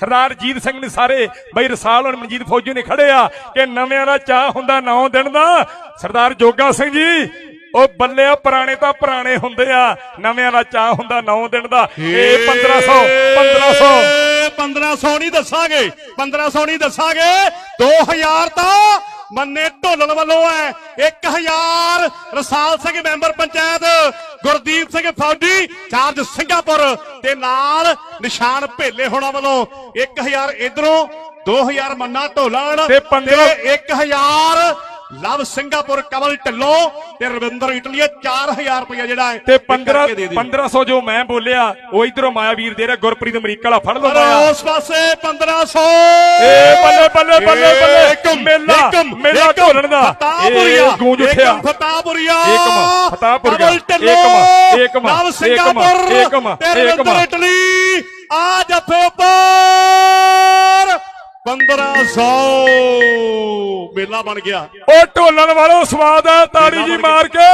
ਸਰਦਾਰ ਜੀਤ ਸਿੰਘ ਨੇ ਸਾਰੇ ਬਈ ਰਸਾਲ ਔਰ ਮਨਜੀਤ ਫੌਜੀ ਨੇ ਖੜੇ ਆ ਕਿ ਨਵਿਆਂ ਦਾ ਚਾਹ ਹੁੰਦਾ 9 ਦਿਨ ਦਾ। ਸਰਦਾਰ ਜੋਗਾ ਸਿੰਘ ਜੀ ਉਹ ਬੱਲੇ ਆ ਪੁਰਾਣੇ ਤਾਂ ਪੁਰਾਣੇ ਹੁੰਦੇ ਆ। ਨਵਿਆਂ ਦਾ ਚਾਹ ਹੁੰਦਾ 9 ਦਿਨ ਦਾ। ਇਹ 1500 1500 ਏ, 1500 ਨਹੀਂ ਦੱਸਾਂਗੇ 1500 ਨਹੀਂ ਦੱਸਾਂਗੇ। 2000 ਤਾਂ ਮੰਨੇ ਢੋਲਣ ਵੱਲੋਂ ਹੈ। 1000 ਰਸਾਲ ਸਿੰਘ ਮੈਂਬਰ ਪੰਚਾਇਤ ਗੁਰਦੀਪ ਸਿੰਘ ਫੌਜੀ ਚਾਰਜ ਸਿੰਘਾਪੁਰ ਤੇ ਨਾਲ ਨਿਸ਼ਾਨ ਭੇਲੇ ਹੋਣਾ ਵੱਲੋਂ 1000 ਇਧਰੋਂ 2000 ਮੰਨਾ ਢੋਲਣ ਤੇ ਪੰਦਰਾਂ- 1000 ਲਵ ਸਿੰਘਾਪੁਰ ਕਮਲ ਢੱਲੋਂ ਤੇ ਰਵਿੰਦਰ ਇਟਲੀਆ 4000 ਰੁਪਇਆ ਜਿਹੜਾ ਹੈ ਤੇ ਇਹ 15 ਕਰਕੇ ਦੇ ਦਿਓ। 1500 ਜੋ ਮੈਂ ਬੋਲਿਆ ਉਹ ਇਧਰੋਂ ਮਾਇਆਵੀਰ ਦੇ ਰਿਹਾ ਗੁਰਪ੍ਰੀਤ ਅਮਰੀਕਾ ਵਾਲਾ ਫੜ ਲਓ ਮਾਇਆ ਉਸ ਪਾਸੇ 1500 ਏ ਬੱਲੇ ਬੱਲੇ ਬੱਲੇ ਬੱਲੇ। ਮੇਲਾ ਮੇਲਾ ਢੋਲਣ ਦਾ। ਫਤਾਹਪੁਰੀਆ ਇਹ ਗੂੰਜ ਉੱਠਿਆ। ਏਕਮ ਫਤਾਹਪੁਰੀਆ। ਏਕਮ, ਢਿੱਲੋਂ, ਏਕਮ, ਏਕਮ, ਨਵ ਸਿੰਘਾਪੁਰ ਏਕਮ, ਤੇ ਰਵਿੰਦਰ। ਇਟਲੀ। ਆ ਜੱਫੇ ਉੱਪਰ। 1500 ਮੇਲਾ ਬਣ ਗਿਆ। ਉਹ ਢੋਲਣ ਵਾਲੋ ਸਵਾਦ ਆ ਤਾੜੀ ਜੀ ਮਾਰ ਕੇ।